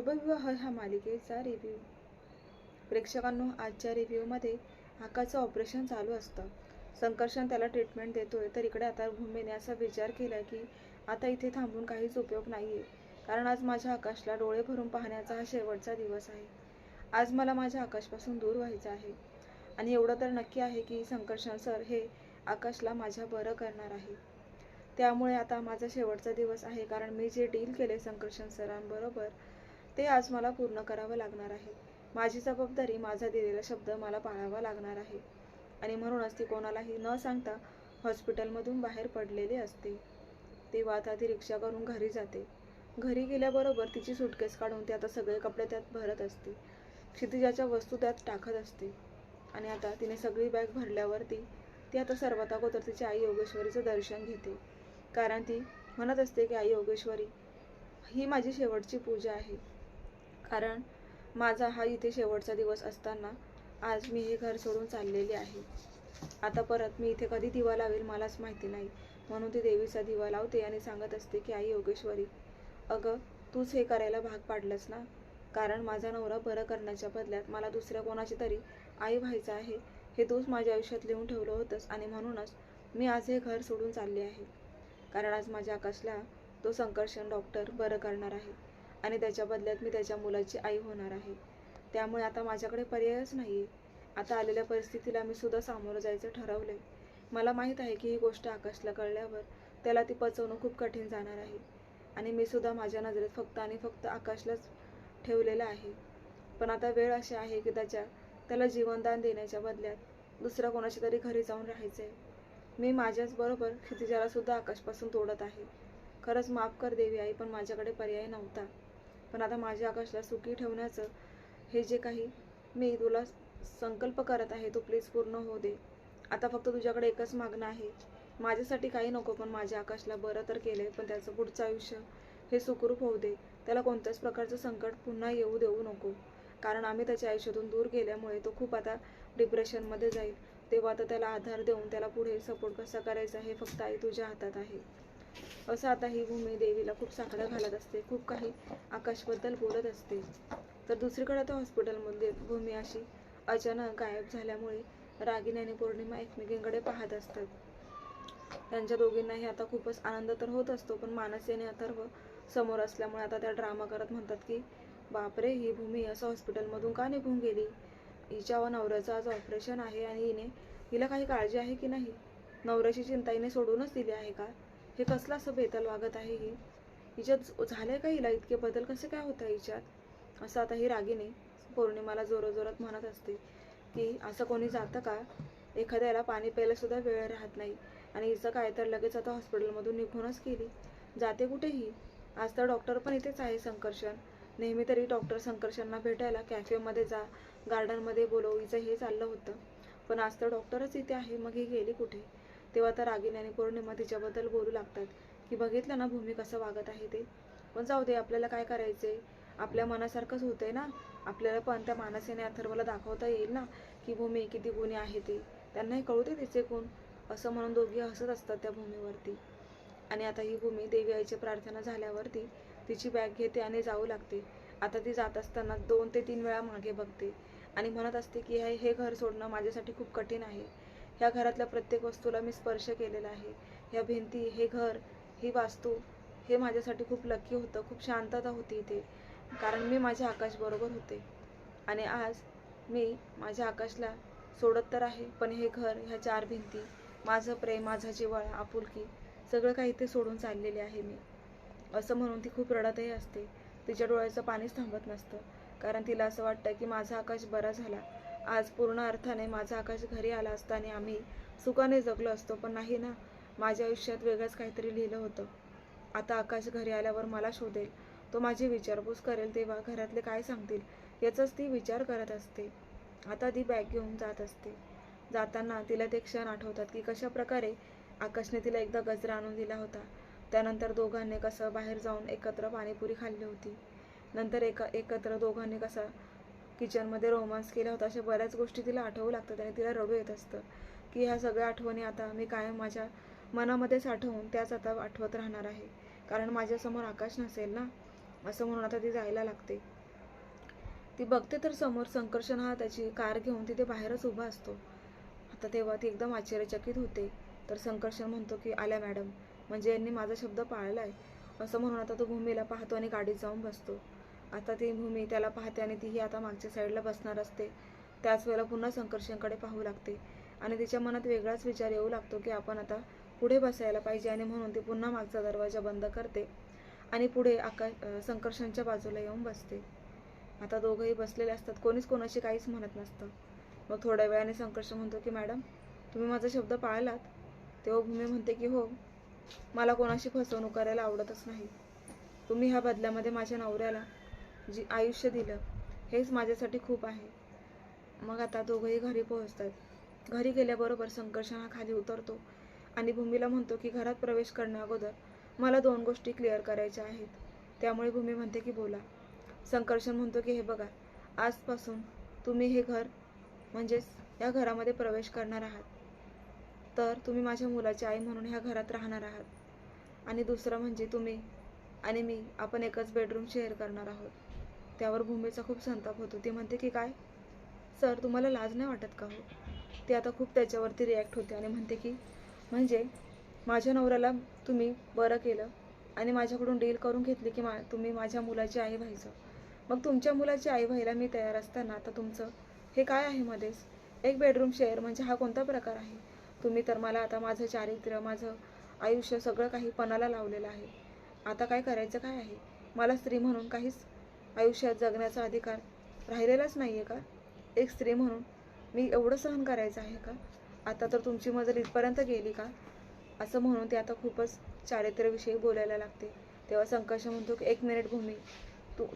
शुभविवाह ह्या मालिकेचा रिव्ह्यू प्रेक्षकांनो आजच्या रिव्ह्यूमध्ये आकाचं ऑपरेशन चालू असतं. संकर्षण त्याला ट्रीटमेंट देतोय. तर इकडे आता भूमीने असा विचार केला की आता इथे थांबून काहीच उपयोग नाही आहे कारण आज माझ्या आकाशला डोळे भरून पाहण्याचा हा शेवटचा दिवस आहे. आज मला माझ्या आकाशपासून दूर व्हायचं आहे. आणि एवढं तर नक्की आहे की संकर्षण सर हे आकाशला माझ्या बरं करणार आहे. त्यामुळे आता माझा शेवटचा दिवस आहे. कारण मी जे डील केले संकर्षण सरांबरोबर ते आज मला पूर्ण करावं लागणार आहे. माझी जबाबदारी माझा दिलेला शब्द मला पाळावा लागणार आहे. आणि म्हणूनच ती कोणालाही न सांगता हॉस्पिटलमधून बाहेर पडलेली असते. तेव्हा आता ती रिक्षा करून घरी जाते. घरी गेल्याबरोबर तिची सुटकेस काढून ती आता सगळे कपडे त्यात भरत असते. क्षितिजाच्या वस्तू त्यात टाकत असते. आणि आता तिने सगळी बॅग भरल्यावरती ती आता सर्वात अगोदर तिच्या आई योगेश्वरीचं दर्शन घेते. कारण ती म्हणत असते की आई योगेश्वरी ही माझी शेवटची पूजा आहे. कारण माझा हा इथे शेवटचा दिवस असताना आज मी हे घर सोडून चाललेले आहे. आता परत मी इथे कधी दिवा लावेल मलाच माहिती नाही. म्हणून ती देवीचा दिवा लावते आणि सांगत असते की आई योगेश्वरी अगं तूच हे करायला भाग पाडलंस ना? कारण माझा नवरा बरं करण्याच्या बदल्यात मला दुसऱ्या कोणाची तरी आई व्हायचं आहे हे तूच माझ्या आयुष्यात लिहून ठेवलं होतंस आणि म्हणूनच मी आज हे घर सोडून चालले आहे. कारण आज माझ्या आकाशला तो संकर्षण डॉक्टर बरं करणार आहे. आणि त्याच्या बदल्यात मी त्याच्या मुलाची आई होणार आहे. त्यामुळे आता माझ्याकडे पर्यायच नाही आहे आता आलेल्या परिस्थितीला मी सुद्धा सामोरं जायचं ठरवलं आहे मला माहीत आहे की ही गोष्ट आकाशला कळल्यावर त्याला ती पचवणं खूप कठीण जाणार आहे. आणि मी सुद्धा माझ्या नजरेत फक्त आणि फक्त आकाशलाच ठेवलेलं आहे. पण आता वेळ अशी आहे की त्याच्या त्याला जीवनदान देण्याच्या बदल्यात दुसऱ्या कोणाच्या तरी घरी जाऊन राहायचं आहे मी माझ्याच बरोबर क्षितिजाला सुद्धा आकाशपासून तोडत आहे. खरंच माफ कर देवी आई पण माझ्याकडे पर्याय नव्हता. पण आता माझ्या आकाशला सुखी ठेवण्याचं हे जे काही मी तुला संकल्प करत आहे तो प्लीज पूर्ण होऊ दे. आता फक्त तुझ्याकडे एकच मागणं आहे. माझ्यासाठी काही नको पण माझ्या आकाशला बरं तर केलंय पण त्याचं पुढचं आयुष्य हे सुखरूप होऊ दे. त्याला कोणत्याच प्रकारचं संकट पुन्हा येऊ देऊ नको. कारण आम्ही त्याच्या आयुष्यातून दूर गेल्यामुळे तो खूप आता डिप्रेशनमध्ये जाईल. तेव्हा आता त्याला आधार देऊन त्याला पुढे सपोर्ट कसा करायचा हे फक्त आई तुझ्या हातात आहे. असं आता ही भूमी देवीला खूप साकडं घालत असते खूप काही आकाशबद्दल बोलत असते. तर दुसरीकडे आता हॉस्पिटलमध्ये भूमी अशी अचानक गायब झाल्यामुळे रागिनी आणि पौर्णिमा एकमेकींकडे पाहत असतात. त्यांच्या दोघींनाही आता खूपच आनंद तर होत असतो पण मानसी आणि अथर्व समोर असल्यामुळे आता त्या ड्रामा करत म्हणतात की बापरे ही भूमी असं हॉस्पिटलमधून का निघून गेली? हिच्या व नवऱ्याचं आज ऑपरेशन आहे आणि हिने हिला काही काळजी आहे की नाही? नवऱ्याची चिंता हिने सोडूनच दिली आहे का? हे कसलं असं बेताल वागत आहे ही? हिच्यात झालंय का हिला इतके बदल? कसे काय होतं हिच्यात? असं आता ही रागीने पौर्णिमाला जोराजोरात म्हणत असते की असं कोणी जातं का? एखाद्याला पाणी प्यायला सुद्धा वेळ राहत नाही. आणि हिचं काय तर लगेच आता हॉस्पिटलमधून निघूनच गेली. जाते कुठेही? आज तर डॉक्टर पण इथेच आहे संकर्षण. नेहमी तरी डॉक्टर संकर्षणना भेटायला कॅफेमध्ये जा गार्डनमध्ये बोलव हिचं हे चाललं होतं. पण आज तर डॉक्टरच इथे आहे मग ही गेली कुठे? तेव्हा तर रागिनी आणि पौर्णिमा तिच्याबद्दल बोलू लागतात की बघितलं ना भूमी कसं वागत आहे ते. पण जाऊ दे आपल्याला काय करायचंय? आपल्या मनासारखंच होतंय ना. आपल्याला पण त्या मानसेने अथर्वला दाखवता येईल ना की भूमी किती गुन्हे आहे ते. त्यांनाही कळू दे तिचे गुण. असं म्हणून दोघी हसत असतात त्या भूमीवरती. आणि आता ही भूमी देवी आईची प्रार्थना झाल्यावरती तिची बॅग घेते आणि जाऊ लागते. आता ती जात असताना दोन ते तीन वेळा मागे बघते. आणि म्हणत असते की हे हे घर सोडणं माझ्यासाठी खूप कठीण आहे. ह्या घरातल्या प्रत्येक वस्तूला मी स्पर्श केलेला आहे. ह्या भिंती हे घर ही वास्तू हे माझ्यासाठी खूप लकी होतं खूप शांतता होती इथे. कारण मी माझ्या आकाशबरोबर होते. आणि आज मी माझ्या आकाशला सोडत तर आहे पण हे घर ह्या चार भिंती माझं प्रेम माझा जिवाळ आपुलकी सगळं काही ते सोडून चाललेले आहे मी. असं म्हणून ती खूप रडतही असते. तिच्या डोळ्याचं पाणीच थांबत नसतं. कारण तिला असं वाटतं की माझा आकाश बरा झाला. आज पूर्ण अर्थाने माझा आकाश घरी आला असता आणि आम्ही सुखाने जगलो असतो पण नाही ना? माझ्या आयुष्यात वेगळंच काहीतरी लिहिलं होतं. आता आकाश घरी आल्यावर मला शोधेल. तो माझी विचारपूस करेल तेव्हा घरातले काय सांगतील? याचाच ती विचार करत असते. आता ती बॅग घेऊन जात असते. जाताना तिला ते क्षण आठवतात की कशा प्रकारे आकाशने तिला एकदा गजरा आणून दिला होता. त्यानंतर दोघांनी कसं बाहेर जाऊन एकत्र पाणीपुरी खाल्ली होती. नंतर एका एकत्र दोघांनी कसं किचनमध्ये रोमांस केला होता अशा बऱ्याच गोष्टी तिला आठवू लागतात आणि तिला रडू येत असतं की ह्या सगळ्या आठवणी आता मी कायम माझ्या मनामध्ये साठवून त्याच आता आठवत राहणार आहे. कारण माझ्यासमोर आकाश नसेल ना? असं म्हणून आता ती जायला लागते. ती बघते तर समोर संकर्षण हा त्याची कार घेऊन तिथे बाहेरच उभा असतो. आता तेव्हा ती एकदम आश्चर्यचकित होते. तर संकर्षण म्हणतो की आल्या मॅडम म्हणजे यांनी माझा शब्द पाळला आहे असं म्हणून आता तो भूमीला पाहतो आणि गाडीत जाऊन बसतो. आता ती भूमी त्याला पाहते आणि तीही आता मागच्या साईडला बसणार असते. त्याच वेळेला पुन्हा संकर्षणकडे पाहू लागते. आणि तिच्या मनात वेगळाच विचार येऊ लागतो की आपण आता पुढे बसायला पाहिजे आणि म्हणून ती पुन्हा मागचा दरवाजा बंद करते आणि पुढे आकाश संकर्षणच्या बाजूला येऊन बसते. आता दोघंही बसलेले असतात कोणीच कोणाशी काहीच म्हणत नसतं. मग थोड्या वेळाने संकर्ष म्हणतो की मॅडम तुम्ही माझा शब्द पाळलात? तेव्हा भूमी म्हणते की हो मला कोणाशी फसवणूक करायला आवडतच नाही. तुम्ही ह्या बदल्यामध्ये माझ्या नवऱ्याला जी आयुष्य दिलं हेच माझ्यासाठी खूप आहे. मग आता दोघंही घरी पोहोचतात. घरी गेल्याबरोबर संकर्षण हा खाली उतरतो आणि भूमीला म्हणतो की घरात प्रवेश करण्याअगोदर मला दोन गोष्टी क्लिअर करायच्या आहेत. त्यामुळे भूमी म्हणते की बोला. संकर्षण म्हणतो की हे बघा आजपासून तुम्ही हे घर म्हणजेच या घरामध्ये प्रवेश करणार आहात. तर तुम्ही माझ्या मुलाची आई म्हणून ह्या घरात राहणार आहात. आणि दुसरं म्हणजे तुम्ही आणि मी आपण एकच बेडरूम शेअर करणार आहोत. त्यावर भूमीचा खूप संताप होतो. ती म्हणते की काय? सर तुम्हाला लाज नाही वाटत का हो? ती आता खूप त्याच्यावरती रिॲक्ट होते आणि म्हणते की म्हणजे माझ्या नवऱ्याला तुम्ही बरं केलं आणि माझ्याकडून डील करून घेतली की मा तुम्ही माझ्या मुलाची आई व्हायचं. मग तुमच्या मुलाची आई व्हायला मी तयार असताना आता तुमचं हे काय आहे मध्येच? एक बेडरूम शेअर म्हणजे हा कोणता प्रकार आहे? तुम्ही तर मला आता माझं चारित्र्य माझं आयुष्य सगळं काही पणाला लावलेलं आहे. आता काय करायचं काय आहे? मला स्त्री म्हणून काहीच आयुष्यात जगण्याचा अधिकार राहिलेलाच नाही आहे का? एक स्त्री म्हणून मी एवढं सहन करायचं आहे का? आता तर तुमची मजल इथपर्यंत गेली का? असं म्हणून ती आता खूपच चारित्र्यविषयी बोलायला लागते. तेव्हा संकर्ष म्हणतो की एक मिनिट भूमी तू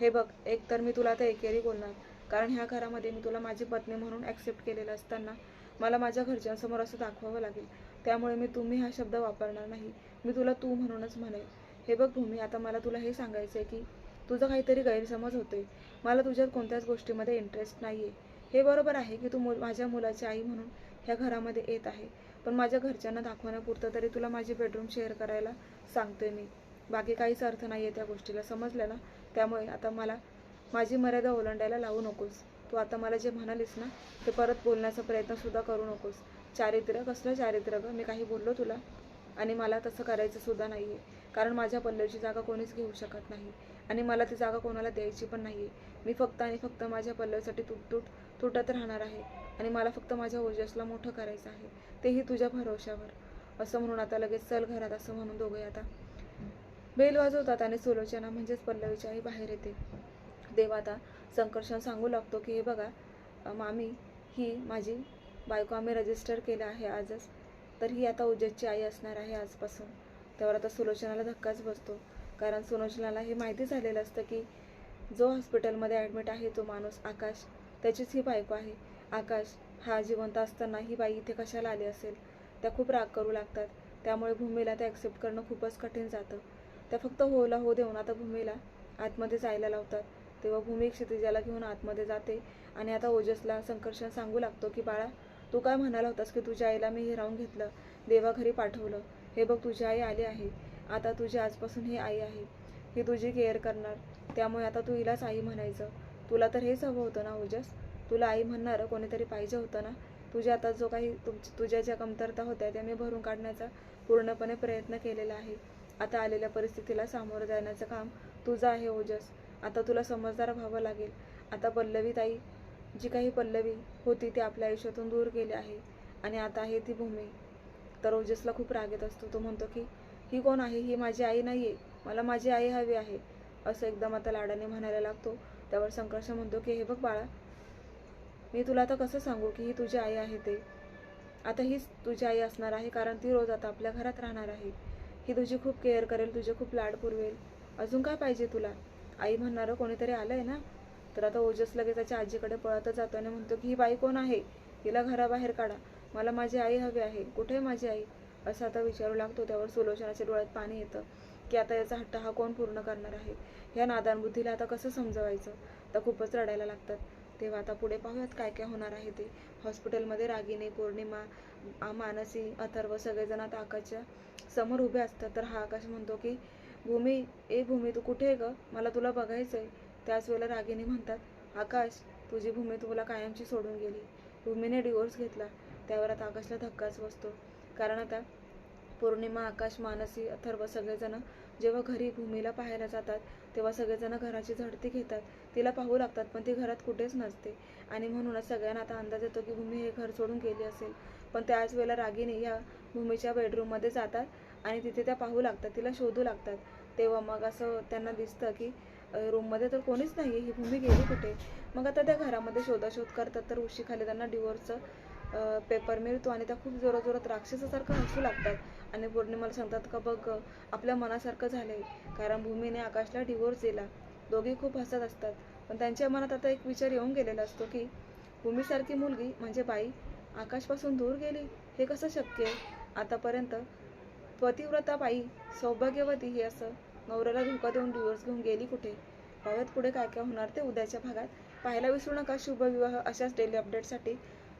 हे बघ एक तर मी तुला आता एकेरी बोलणार. कारण ह्या घरामध्ये मी तुला माझी पत्नी म्हणून ॲक्सेप्ट केलेलं असताना मला माझ्या घरच्यांसमोर असं दाखवावं लागेल. त्यामुळे मी तुम्ही हा शब्द वापरणार नाही. मी तुला तू म्हणूनच म्हणेल. हे बघ भूमी आता मला तुला हे सांगायचं आहे की तुझा काहीतरी गैरसमज होतोय. मला तुझ्यात कोणत्याच गोष्टीमध्ये इंटरेस्ट नाही आहे हे बरोबर आहे की तू मु माझ्या मुलाची आई म्हणून ह्या घरामध्ये येत आहे. पण माझ्या घरच्यांना दाखवण्यापुरतं तरी तुला माझी बेडरूम शेअर करायला सांगतोय मी. बाकी काहीच अर्थ नाही आहे त्या गोष्टीला. समजलं ना? त्यामुळे आता मला माझी मर्यादा ओलांडायला लावू नकोस. तू आता मला जे म्हणालीस ना ते परत बोलण्याचा प्रयत्नसुद्धा करू नकोस. चारित्र्य? कसलं चारित्र्य गं? मी काही बोललो तुला? आणि मला तसं करायचं सुद्धा नाही आहे कारण माझ्या पल्ल्याची जागा कोणीच घेऊ शकत नाही. आणि मला ती जागा कोणाला द्यायची पण नाही आहे मी फक्त आणि फक्त माझ्या पल्लवीसाठी तुट तुट तुटत राहणार आहे आणि मला फक्त माझ्या ओजसला मोठं करायचं आहे. तेही तुझ्या भरोशावर असं म्हणून आता लगेच चल घरात असं म्हणून दोघे आता बेल वाजवतात आणि सुलोचना म्हणजेच पल्लवीची आई बाहेर येते. देव आता संकर्षण सांगू लागतो की हे बघा मामी ही माझी बायको आम्ही रजिस्टर केलं आहे आजच. तर ही आता उजसची आई असणार आहे आजपासून. त्यावर आता सुलोचनाला धक्काच बसतो. कारण सुलोचनाला हे माहिती झालेलं असतं की जो हॉस्पिटलमध्ये ॲडमिट आहे तो माणूस आकाश त्याचीच ही बायको आहे. आकाश हा जिवंत असताना ही बाई इथे कशाला आली असेल? त्या खूप राग करू लागतात. त्यामुळे भूमीला त्या ॲक्सेप्ट करणं खूपच कठीण जातं. त्या फक्त होला हो देऊन आता भूमीला आतमध्ये जायला लावतात. तेव्हा भूमी क्षितिजाला घेऊन आतमध्ये जाते आणि आता ओजसला संकर्षण सांगू लागतो की बाळा तू काय म्हणाला होतास की तुझ्या आईला मी हिरावून घेतलं देवा घरी पाठवलं? हे बघ तुझी आई आली आहे. आता तुझी आजपासून ही आई आहे. ही तुझी केअर करणार. त्यामुळे आता तू हिलाच आई म्हणायचं. तुला तर हेच हवं होतं ना ओजस? तुला आई म्हणणारं कोणीतरी पाहिजे होतं ना? तुझ्या आता जो काही तुम तुझ्या ज्या कमतरता होत्या त्या मी भरून काढण्याचा पूर्णपणे प्रयत्न केलेला आहे. आता आलेल्या परिस्थितीला सामोरं जाण्याचं काम तुझं आहे ओजस. आता तुला समजदार व्हावं लागेल. आता पल्लवी ताई जी काही पल्लवी होती ती आपल्या आयुष्यातून दूर गेली आहे. आणि आता आहे ती भूमी. तर ओजसला खूप राग येत असतो. तो म्हणतो की ही कोण आहे? ही माझी आई नाही आहे मला माझी आई हवी आहे. असं एकदम आता लाडाने म्हणायला लागतो. त्यावर संकर्ष म्हणतो की हे बघ बाळा मी तुला आता कसं सांगू की ही तुझी आई आहे ते? आता हीच तुझी आई असणार आहे कारण ती रोज आता आपल्या घरात राहणार आहे. ही तुझी खूप केअर करेल तुझे खूप लाड पुरवेल. अजून काय पाहिजे तुला? आई म्हणणारं कोणीतरी आलं आहे ना? तर आता ओजस लगेच त्याच्या आजीकडे पळतच जातो आणि म्हणतो की ही बाई कोण आहे? तिला घराबाहेर काढा. मला माझी आई हवी आहे. कुठे आहे माझी आई? असं आता विचारू लागतो त्यावर सुलोचनाच्या डोळ्यात पाणी येतं की आता याचा हट्ट हा कोण पूर्ण करणार आहे? ह्या नादान बुद्धीला आता कसं समजवायचं? तर खूपच रडायला लागतात. तेव्हा आता पुढे पाहूयात काय काय होणार आहे ते. हॉस्पिटलमध्ये रागिनी पौर्णिमा मानसी अथर्व सगळेजण आता आकाशच्या समोर उभे असतात. तर हा आकाश म्हणतो की भूमी ए भूमी तू कुठे आहे ग? मला तुला बघायचं आहे त्याच वेळेला रागिनी म्हणतात आकाश तुझी भूमी तुला कायमची सोडून गेली. भूमीने डिवोर्स घेतला. त्यावर आता आकाशला धक्काच बसतो. कारण आता पौर्णिमा आकाश मानसी अथर्व सगळेजण जेव्हा घरी भूमीला पाहायला जातात तेव्हा सगळेजण घराची झडती घेतात. तिला पाहू लागतात पण ती घरात कुठेच नसते. आणि म्हणूनच सगळ्यांना आता अंदाज येतो की भूमी हे घर सोडून गेली असेल. पण त्याच वेळेला रागिनी या भूमीच्या बेडरूममध्ये जातात आणि तिथे त्या पाहू लागतात तिला शोधू लागतात. तेव्हा मग असं त्यांना दिसतं की रूममध्ये तर कोणीच नाही आहे ही भूमी गेली कुठे? मग आता त्या घरामध्ये शोधाशोध करतात तर उशीखाली त्यांना डिवोर्सचं पेपर मिळतो आणि त्या खूप जोरात राक्षसासारखं हसू लागतात. आणि पौर्णिमाला सांगतात का बघ आपल्या मनासारखं झालंय. कारण भूमीने आकाशला डिवोर्स दिला. दोघे खूप हसत असतात. पण त्यांच्या मनात आता एक विचार येऊन गेलेला असतो की भूमीसारखी मुलगी म्हणजे बाई आकाशपासून दूर गेली. हे कसं शक्य आहे? आतापर्यंत पतिव्रता बाई सौभाग्यवती हे असं नवऱ्याला धोका देऊन डिवोर्स घेऊन गेली कुठे? पाहूयात पुढे काय काय होणार ते उद्याच्या भागात. पाहायला विसरू नका शुभविवाह अशाच डेली अपडेटसाठी